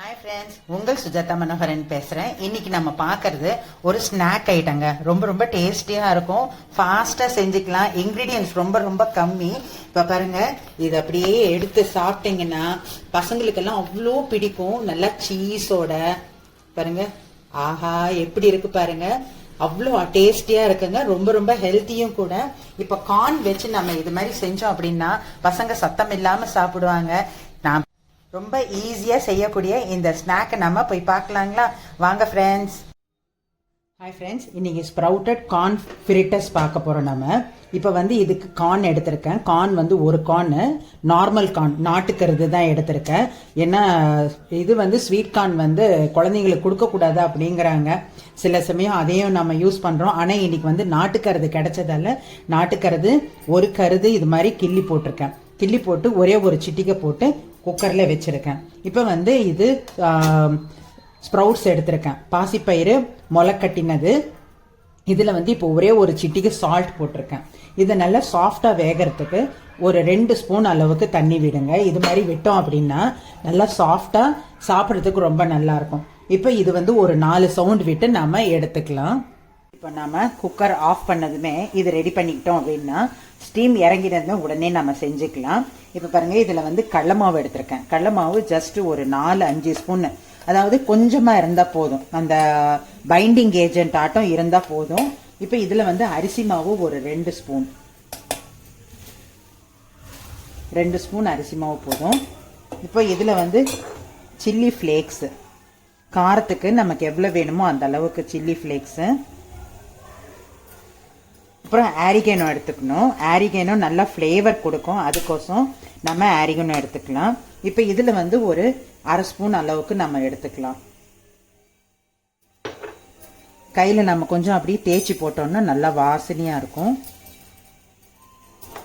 Hi friends உங்கள் சுஜாதா மனோகரன் பேசுகிறேன் இன்னைக்கு நம்ம பார்க்கறது ஒரு ஸ்நாக் ஐட்டங்க ரொம்ப ரொம்ப டேஸ்டியாக இருக்கும். ஃபாஸ்ட்டாக செஞ்சுக்கலாம். இன்க்ரீடியன்ஸ் ரொம்ப ரொம்ப கம்மி. இப்போ பாருங்க இது அப்படியே எடுத்து சாப்பிட்டீங்கன்னா பசங்களுக்கெல்லாம் அவ்வளோ பிடிக்கும். நல்லா சீஸோட பாருங்க. ஆஹா எப்படி இருக்கு பாருங்க. அவ்வளோ டேஸ்டியாக இருக்குங்க. ரொம்ப ரொம்ப ஹெல்த்தியும் கூட. இப்போ கார்ன் வச்சு நம்ம இது மாதிரி செஞ்சோம் அப்படின்னா பசங்க சத்தம் இல்லாமல் சாப்பிடுவாங்க. ரொம்ப ஈஸியாக செய்யக்கூடிய இந்த ஸ்நாக்கை நம்ம போய் பார்க்கலாங்களா? வாங்க ஃப்ரெண்ட்ஸ் ஹாய் ஃப்ரெண்ட்ஸ் இன்றைக்கி ஸ்ப்ரவுட்டட் கார்ன் ஃப்ரிட்டஸ் பார்க்க போகிறோம் நம்ம. இப்போ வந்து இதுக்கு கார்ன் எடுத்திருக்கேன். கார்ன் வந்து ஒரு கார்னு நார்மல் கார்ன் நாட்டுக்கருது தான் எடுத்திருக்கேன். ஏன்னா இது வந்து ஸ்வீட் கார்ன் வந்து குழந்தைங்களுக்கு கொடுக்கக்கூடாது அப்படிங்கிறாங்க. சில சமயம் அதையும் நம்ம யூஸ் பண்ணுறோம் ஆனால் இன்னைக்கு வந்து நாட்டுக்கருது கிடைச்சதால நாட்டுக்கருது ஒரு கருது இது மாதிரி கிள்ளி போட்டிருக்கேன். கிள்ளி போட்டு ஒரே ஒரு சிட்டிக்கை போட்டு குக்கரில் வச்சுருக்கேன். இப்போ வந்து இது ஸ்ப்ரவுட்ஸ் எடுத்திருக்கேன். பாசிப்பயிறு முளை கட்டினது இதில் வந்து இப்போ ஒரே ஒரு சிட்டிக்கு சால்ட் போட்டிருக்கேன். இதை நல்லா சாஃப்டாக வேகிறதுக்கு ஒரு ரெண்டு ஸ்பூன் அளவுக்கு தண்ணி விடுங்க. இது மாதிரி விட்டோம் அப்படின்னா நல்லா சாஃப்டாக சாப்பிட்றதுக்கு ரொம்ப நல்லா இருக்கும். இப்போ இது வந்து ஒரு நாலு சவுண்ட் விட்டு நாம் எடுத்துக்கலாம். இப்போ நாம் குக்கர் ஆஃப் பண்ணதுமே இது ரெடி பண்ணிக்கிட்டோம் அப்படின்னா ஸ்டீம் இறங்கினதுமே உடனே நம்ம செஞ்சுக்கலாம். இப்போ பாருங்கள் இதில் வந்து கடல மாவு எடுத்திருக்கேன். கடல மாவு ஜஸ்ட் ஒரு நாலு அஞ்சு ஸ்பூன் அதாவது கொஞ்சமாக இருந்தால் போதும். அந்த பைண்டிங் ஏஜென்ட் ஆட்டம் இருந்தால் போதும். இப்போ இதில் வந்து அரிசி மாவு ஒரு ரெண்டு ஸ்பூன் ரெண்டு ஸ்பூன் அரிசி மாவு போதும். இப்போ இதில் வந்து சில்லி ஃப்ளேக்ஸு காரத்துக்கு நமக்கு எவ்வளோ வேணுமோ அந்த அளவுக்கு சில்லி ஃப்ளேக்ஸு அப்புறம் ஆரிகேனோ எடுத்துக்கணும். ஆரிகேனோ நல்லா ஃப்ளேவர் கொடுக்கும். அதுக்கோசம் நம்ம ஆரிகேனோ எடுத்துக்கலாம். இப்போ இதில் வந்து ஒரு அரை ஸ்பூன் அளவுக்கு நம்ம எடுத்துக்கலாம். கையில் நம்ம கொஞ்சம் அப்படியே தேய்ச்சி போட்டோம்னா நல்லா வாசனையாக இருக்கும்.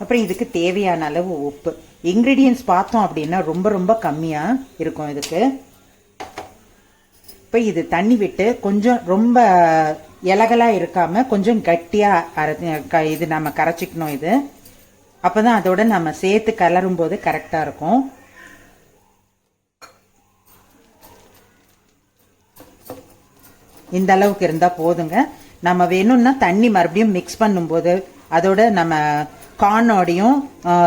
அப்புறம் இதுக்கு தேவையான அளவு உப்பு. இன்க்ரீடியன்ஸ் பார்த்தோம் அப்படின்னா ரொம்ப ரொம்ப கம்மியாக இருக்கும் இதுக்கு. இப்போ இது தண்ணி விட்டு கொஞ்சம் ரொம்ப இலகலாக இருக்காமல் கொஞ்சம் கட்டியாக அரை இது நம்ம கரைச்சிக்கணும் இது. அப்போ தான் அதோட நம்ம சேர்த்து கலரும் போது கரெக்டாக இருக்கும். இந்த அளவுக்கு இருந்தால் போதுங்க. நம்ம வேணும்னா தண்ணி மறுபடியும் மிக்ஸ் பண்ணும்போது அதோட நம்ம கார்னோடையும்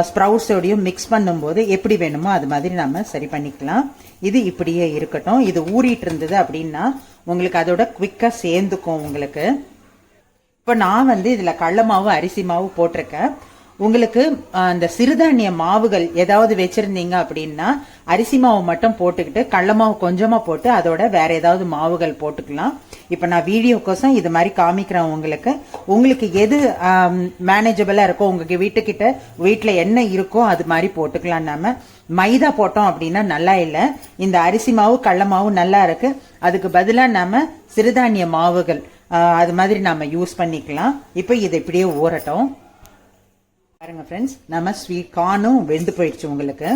ஸ்ப்ரவுட்ஸோடையும் மிக்ஸ் பண்ணும்போது எப்படி வேணுமோ அது மாதிரி நம்ம சரி பண்ணிக்கலாம். இது இப்படியே இருக்கட்டும். இது ஊறிட்டு இருந்தது அப்படின்னா உங்களுக்கு அதோட குவிக்காக சேர்ந்துக்கும் உங்களுக்கு. இப்போ நான் வந்து இதுல கடல மாவு அரிசி மாவு போட்டிருக்கேன். உங்களுக்கு அந்த சிறுதானிய மாவுகள் ஏதாவது வச்சிருந்தீங்க அப்படின்னா அரிசி மாவு மட்டும் போட்டுக்கிட்டு கடல மாவு கொஞ்சமா போட்டு அதோட வேற ஏதாவது மாவுகள் போட்டுக்கலாம். இப்ப நான் வீடியோக்கோசம் இது மாதிரி காமிக்கிறேன் உங்களுக்கு. உங்களுக்கு எது மேனேஜபிளா இருக்கோ உங்க வீட்டுக்கிட்ட வீட்டுல என்ன இருக்கோ அது மாதிரி போட்டுக்கலாம் நாம. மைதா போட்டோம் அப்படின்னா நல்லா இல்லை. இந்த அரிசி மாவு கடல மாவு நல்லா இருக்கு. அதுக்கு பதிலாக நாம சிறுதானிய மாவுகள் அது மாதிரி நாம யூஸ் பண்ணிக்கலாம். இப்போ இது இப்படியே ஊறட்டும். பாருங்க ஃப்ரெண்ட்ஸ் நம்ம ஸ்வீட் கார்னும் வெந்து போயிடுச்சு உங்களுக்கு.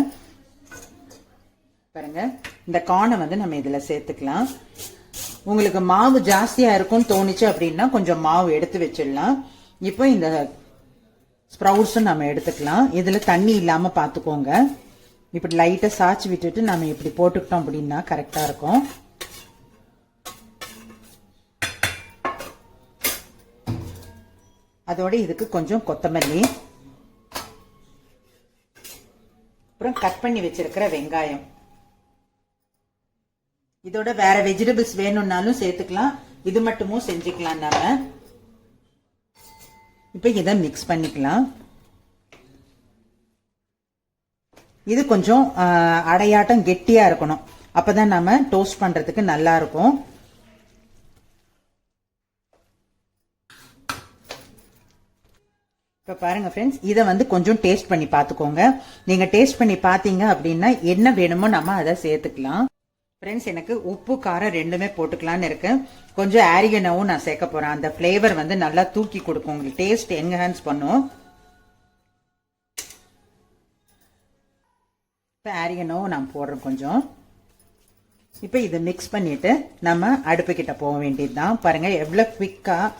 பாருங்க இந்த கார்னை வந்து நம்ம இதில் சேர்த்துக்கலாம். உங்களுக்கு மாவு ஜாஸ்தியாக இருக்கும்னு தோணுச்சு அப்படின்னா கொஞ்சம் மாவு எடுத்து வச்சிடலாம். இப்போ இந்த ஸ்ப்ரவுட்ஸும் நம்ம எடுத்துக்கலாம். இதில் தண்ணி இல்லாமல் பார்த்துக்கோங்க இப்படி லைட்டாக சாய்ச்சி விட்டுட்டு நம்ம இப்படி போட்டுக்கிட்டோம் அப்படின்னா கரெக்டாக இருக்கும். அதோட இதுக்கு கொஞ்சம் கொத்தமல்லி அப்புறம் கட் பண்ணி வச்சிருக்கிற வெங்காயம். இதோட வேற வெஜிடபிள்ஸ் வேணும்னாலும் சேர்த்துக்கலாம். இது மட்டுமும் செஞ்சுக்கலாம் நாம இப்ப இதை மிக்ஸ் பண்ணிக்கலாம். இது கொஞ்சம் அடையாட்டம் கெட்டியா இருக்கணும். அப்பதான் நம்ம டோஸ்ட் பண்றதுக்கு நல்லா இருக்கும். இப்போ பாருங்க ஃப்ரெண்ட்ஸ் இதை வந்து கொஞ்சம் டேஸ்ட் பண்ணி பார்த்துக்கோங்க நீங்கள் டேஸ்ட் பண்ணி பார்த்தீங்க அப்படின்னா என்ன வேணுமோ நம்ம அதை சேர்த்துக்கலாம். ஃப்ரெண்ட்ஸ் எனக்கு உப்பு காரம் ரெண்டுமே போட்டுக்கலான்னு இருக்கு. கொஞ்சம் ஆரிகனவும் நான் சேர்க்க போகிறேன் அந்த ஃப்ளேவர் வந்து நல்லா தூக்கி கொடுக்கும். உங்களுக்கு டேஸ்ட் என்ஹான்ஸ் பண்ணும். இப்போ ஆரிகனவும் நான் போடுறேன் கொஞ்சம். இப்போ இதை மிக்ஸ் பண்ணிட்டு நம்ம அடுப்புக்கிட்ட போக வேண்டியது தான் பாருங்கள் எவ்வளோ குவிக்காக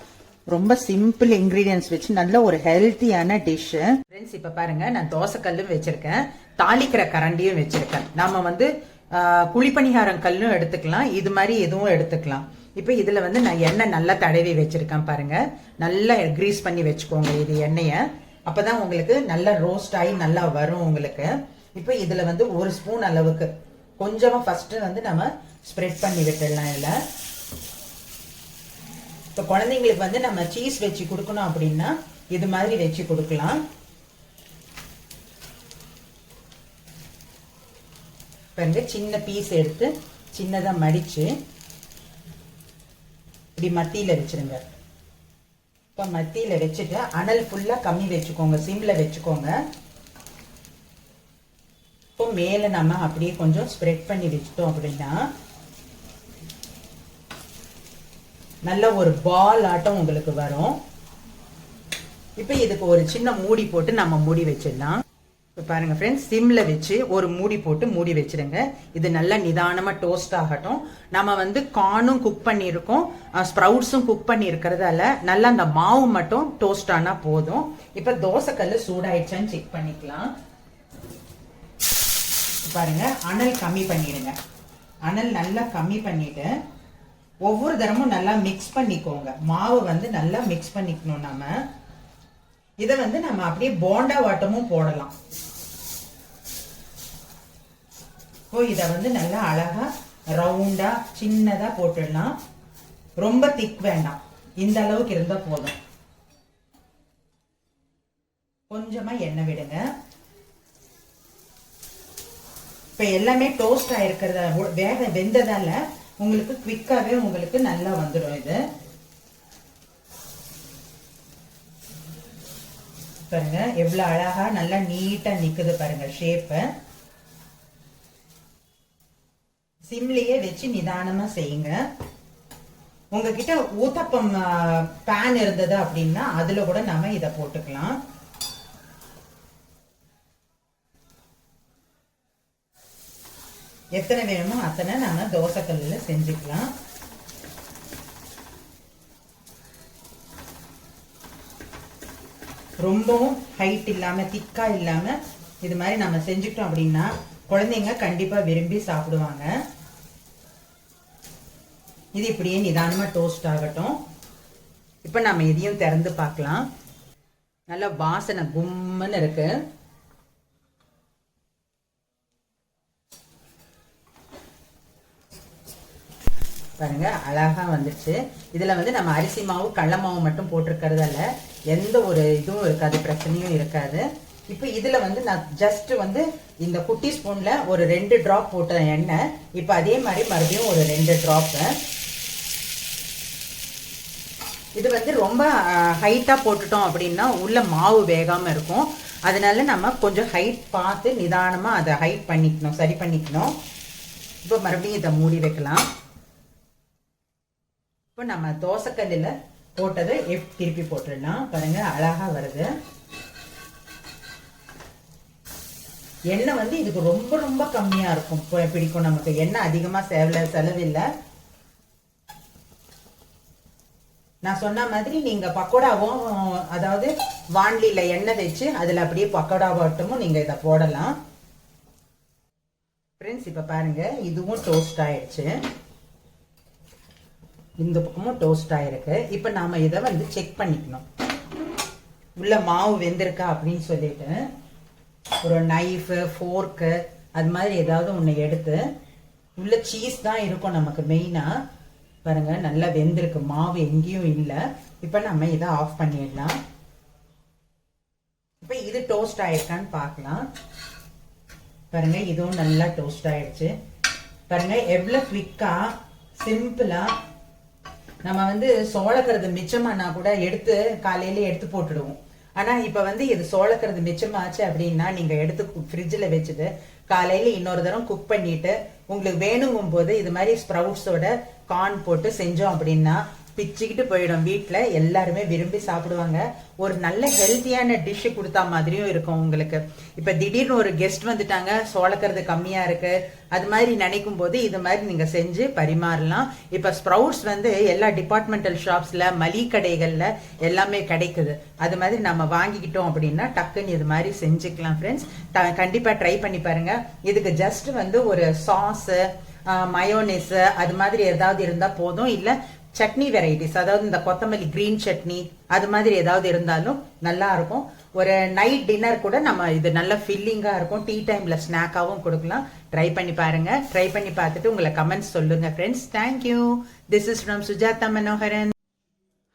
ரொம்ப சிம்பிள் இன்கிரீடியன்ஸ் வச்சு நல்ல ஒரு ஹெல்த்தியான டிஷ் ஃப்ரெண்ட்ஸ் இப்ப பாருங்க நான் தோசைக்கல்லும் வச்சிருக்கேன். தாளிக்கிற கரண்டியும் வச்சிருக்கேன். நாம வந்து குழிப்பணிகாரம் கல்லும் எடுத்துக்கலாம். இது மாதிரி எதுவும் எடுத்துக்கலாம். இப்போ இதுல வந்து நான் எண்ணெய் நல்லா தடவி வச்சிருக்கேன் பாருங்க. நல்லா கிரீஸ் பண்ணி வச்சுக்கோங்க இது எண்ணெயை. அப்பதான் உங்களுக்கு நல்லா ரோஸ்ட் ஆகி நல்லா வரும் உங்களுக்கு. இப்போ இதுல வந்து ஒரு ஸ்பூன் அளவுக்கு கொஞ்சமா ஃபர்ஸ்ட் வந்து நம்ம ஸ்ப்ரெட் பண்ணி விட்டுடலாம் இல்லை இப்போ குழந்தைங்களுக்கு வந்து நம்ம சீஸ் வச்சு கொடுக்கணும் அப்படின்னா இது மாதிரி வச்சு கொடுக்கலாம். பாருங்க சின்ன பீஸ் எடுத்து சின்னதா மடிச்சு இப்படி மத்தியில வச்சிருங்க. இப்போ மத்தியில வச்சுட்டு அனல் ஃபுல்லாக கம்மி வச்சுக்கோங்க சிம்ல வச்சுக்கோங்க. இப்போ மேல நம்ம அப்படியே கொஞ்சம் ஸ்ப்ரெட் பண்ணி வச்சுட்டோம் அப்படின்னா நல்ல ஒரு பால் ஆட்டம் உங்களுக்கு வரும். இப்போ இதுக்கு ஒரு சின்ன மூடி போட்டு நம்ம மூடி வச்சிடலாம். இப்போ பாருங்கள் ஃப்ரெண்ட்ஸ் சிம்மில் வச்சு ஒரு மூடி போட்டு மூடி வச்சிடுங்க. இது நல்லா நிதானமாக டோஸ்ட் ஆகட்டும். நம்ம வந்து கார்னும் குக் பண்ணியிருக்கோம். ஸ்ப்ரவுட்ஸும் குக் பண்ணியிருக்கிறதால நல்லா அந்த மாவு மட்டும் டோஸ்ட் ஆனால் போதும். இப்போ தோசைக்கல் சூடாயிடுச்சான்னு செக் பண்ணிக்கலாம். பாருங்கள் அனல் கம்மி பண்ணிடுங்க. அனல் நல்லா கம்மி பண்ணிவிட்டு ஒவ்வொரு தரமும் நல்லா மிக்ஸ் பண்ணிக்கோங்க. மாவு வந்து நல்லா மிக்ஸ் பண்ணிக்கணும் நம்ம இதை வந்து நம்ம அப்படியே போண்டா வாட்டமும் போடலாம். ஓ இதை வந்து நல்லா அழகா ரவுண்டா சின்னதா போட்டுடலாம். ரொம்ப திக் வேண்டாம். இந்த அளவுக்கு இருந்தா போதும். கொஞ்சமா எண்ணெய் விடுங்க. இப்ப எல்லாமே டோஸ்ட் ஆயிருக்கிறத வேக வெந்ததால உங்களுக்கு குவிக்காவே உங்களுக்கு நல்லா வந்துடும் இது. பாருங்க எவ்வளவு அழகா நல்லா நீட்டா நிக்குது பாருங்க ஷேப் சிம்லேயே வச்சு நிதானமா செய்யுங்க. உங்ககிட்ட ஊத்தப்பம் பேன் இருந்தது அப்படின்னா அதுல கூட நாம இத போட்டுக்கலாம். எத்தனை வேணுமோ அத்தனை நாம தோசைக்கல்லில் செஞ்சுக்கலாம். ரொம்பவும் ஹைட் இல்லாமல் திக்கா இல்லாமல் இது மாதிரி நம்ம செஞ்சுட்டோம் அப்படின்னா குழந்தைங்க கண்டிப்பாக விரும்பி சாப்பிடுவாங்க. இது இப்படியே நிதானமாக டோஸ்ட் ஆகட்டும். இப்போ நம்ம இதையும் திறந்து பார்க்கலாம். நல்ல வாசனை கும்முன்னு இருக்குது பாருங்க அழகா வந்துச்சு. இதுல வந்து நம்ம அரிசி மாவு கடல மாவு மட்டும் போட்டிருக்கிறதால எந்த ஒரு இதுவும் இருக்காது பிரச்சனையும் இருக்காது. இப்போ இதுல வந்து நான் ஜஸ்ட் வந்து இந்த குட்டி ஸ்பூன்ல ஒரு ரெண்டு டிராப் போட்ட எண்ணெய். இப்போ அதே மாதிரி மறுபடியும் ஒரு ரெண்டு ட்ராப்பு இது வந்து ரொம்ப ஹைட்டா போட்டுட்டோம் அப்படின்னா உள்ள மாவு வேகாம இருக்கும். அதனால நம்ம கொஞ்சம் ஹைட் பார்த்து நிதானமா அதை ஹைட் பண்ணிக்கணும் சரி பண்ணிக்கணும். இப்போ மறுபடியும் இதை மூடி வைக்கலாம். இப்போ நம்ம தோசைக்கல்லில் போட்டதை எப் திருப்பி போட்டுடலாம். பாருங்க அழகா வருது. எண்ணெய் வந்து இதுக்கு ரொம்ப ரொம்ப கம்மியா இருக்கும். பிடிக்கும் நமக்கு. எண்ணெய் அதிகமா செலவு செலவில்லை. நான் சொன்ன மாதிரி நீங்க பக்கோடாவும் அதாவது வாண்டியில் எண்ணெய் வச்சு அதுல அப்படியே பக்கோடாவாட்டமும் நீங்க இதை போடலாம். ஃப்ரெண்ட்ஸ் இப்போ பாருங்க இதுவும் டோஸ்ட் ஆயிடுச்சு. இந்த பக்கமும் டோஸ்ட் ஆயிருக்கு இப்போ நாம இதை வந்து செக் பண்ணிக்கணும். உள்ள மாவு வெந்திருக்கா அப்படின்னு சொல்லிட்டு ஒரு நைஃபு ஃபோர்க்கு அது மாதிரி ஏதாவது ஒன்று எடுத்து உள்ள சீஸ் தான் இருக்கும் நமக்கு மெயினாக பாருங்க நல்லா வெந்திருக்கு. மாவு எங்கேயும் இல்லை. இப்போ நம்ம இதை ஆஃப் பண்ணிடலாம். இப்போ இது டோஸ்ட் ஆயிருக்கான்னு பார்க்கலாம். பாருங்க இதுவும் நல்லா டோஸ்ட் ஆயிடுச்சு. பாருங்க எவ்வளோ குவிக்காக சிம்பிளாக நம்ம வந்து சோளக்கிறது மிச்சமானா கூட எடுத்து காலையில எடுத்து போட்டுடுவோம். ஆனா இப்ப வந்து இது சோளக்கிறது மிச்சமாச்சு அப்படின்னா நீங்க எடுத்து ஃப்ரிட்ஜில் வச்சுட்டு காலையில இன்னொரு தரம் குக் பண்ணிட்டு உங்களுக்கு வேணுங்கும் போது இது மாதிரி ஸ்ப்ரவுட்ஸோட கார்ன் போட்டு செஞ்சோம் அப்படின்னா பிச்சுக்கிட்டு போயிடும். வீட்டில் எல்லாருமே விரும்பி சாப்பிடுவாங்க. ஒரு நல்ல ஹெல்த்தியான டிஷ்ஷு கொடுத்தா மாதிரியும் இருக்கும் உங்களுக்கு. இப்போ திடீர்னு ஒரு கெஸ்ட் வந்துட்டாங்க. சோளக்கிறது கம்மியாக இருக்கு. அது மாதிரி நினைக்கும் போது இது மாதிரி நீங்கள் செஞ்சு பரிமாறலாம். இப்போ ஸ்ப்ரவுட்ஸ் வந்து எல்லா டிபார்ட்மெண்டல் ஷாப்ஸில் மளிகை கடைகளில் எல்லாமே கிடைக்குது. அது மாதிரி நம்ம வாங்கிக்கிட்டோம் அப்படின்னா டக்குன்னு இது மாதிரி செஞ்சுக்கலாம் ஃப்ரெண்ட்ஸ் கண்டிப்பாக ட்ரை பண்ணி பாருங்கள் இதுக்கு ஜஸ்ட் வந்து ஒரு சாஸு மயோனிஸ் அது மாதிரி ஏதாவது இருந்தால் போதும். இல்லை சட்னி வெரைட்டிஸ் அதாவது இந்த கொத்தமல்லி கிரீன் சட்னி அது மாதிரி ஏதாவது இருந்தாலும் நல்லா இருக்கும். ஒரு நைட் டின்னர் கூட நம்ம இது நல்ல ஃபில்லிங்காக இருக்கும். டீ டைமில் ஸ்நாக்காகவும் கொடுக்கலாம். ட்ரை பண்ணி பாருங்கள் ட்ரை பண்ணி பார்த்துட்டு உங்களை கமெண்ட்ஸ் சொல்லுங்கள் friends thank you this is from Sujatha Manoharan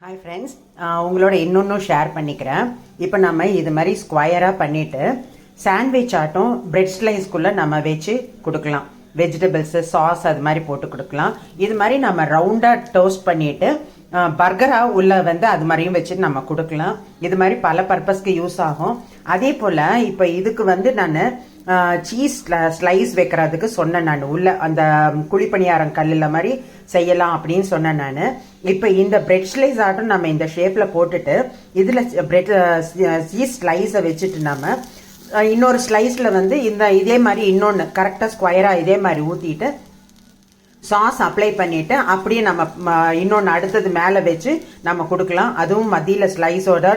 hi friends உங்களோட இன்னொன்றும் ஷேர் பண்ணிக்கிறேன். இப்போ நம்ம இது மாதிரி ஸ்கொயராக பண்ணிவிட்டு சாண்ட்விச் ஆட்டும் பிரெட் ஸ்லைஸ்க்குள்ளே நம்ம வச்சு கொடுக்கலாம். வெஜிடபிள்ஸு சாஸ் அது மாதிரி போட்டு கொடுக்கலாம். இது மாதிரி நம்ம ரவுண்டாக டோஸ்ட் பண்ணிட்டு பர்கராக உள்ள வந்து அது மாதிரியும் வச்சுட்டு நம்ம கொடுக்கலாம். இது மாதிரி பல பர்பஸ்க்கு யூஸ் ஆகும். அதே போல் இப்போ இதுக்கு வந்து நான் சீஸ் ஸ்லைஸ் வைக்கிறதுக்கு சொன்னேன் நான். உள்ள அந்த குழிப்பணியாரம் கல்லில் மாதிரி செய்யலாம் அப்படின்னு சொன்னேன் நான். இப்போ இந்த பிரெட் ஸ்லைஸ் ஆட்டும் நம்ம இந்த ஷேப்பில் போட்டுட்டு இதில் பிரெட் சீஸ் ஸ்லைஸை வச்சுட்டு நம்ம இன்னொரு ஸ்லைஸில் வந்து இந்த இதே மாதிரி இன்னொன்று கரெக்டாக ஸ்கொயராக இதே மாதிரி ஊற்றிட்டு சாஸ் அப்ளை பண்ணிவிட்டு அப்படியே நம்ம இன்னொன்று அடுத்தது மேலே வச்சு நம்ம கொடுக்கலாம். அதுவும் மதியில் ஸ்லைஸோட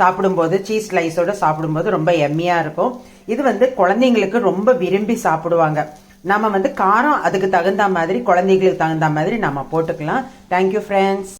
சாப்பிடும்போது சீஸ் ஸ்லைஸோட சாப்பிடும்போது ரொம்ப எம்மியாக இருக்கும். இது வந்து குழந்தைங்களுக்கு ரொம்ப விரும்பி சாப்பிடுவாங்க. நம்ம வந்து காரம் அதுக்கு தகுந்த மாதிரி குழந்தைங்களுக்கு தகுந்த மாதிரி நம்ம போட்டுக்கலாம். Thank you friends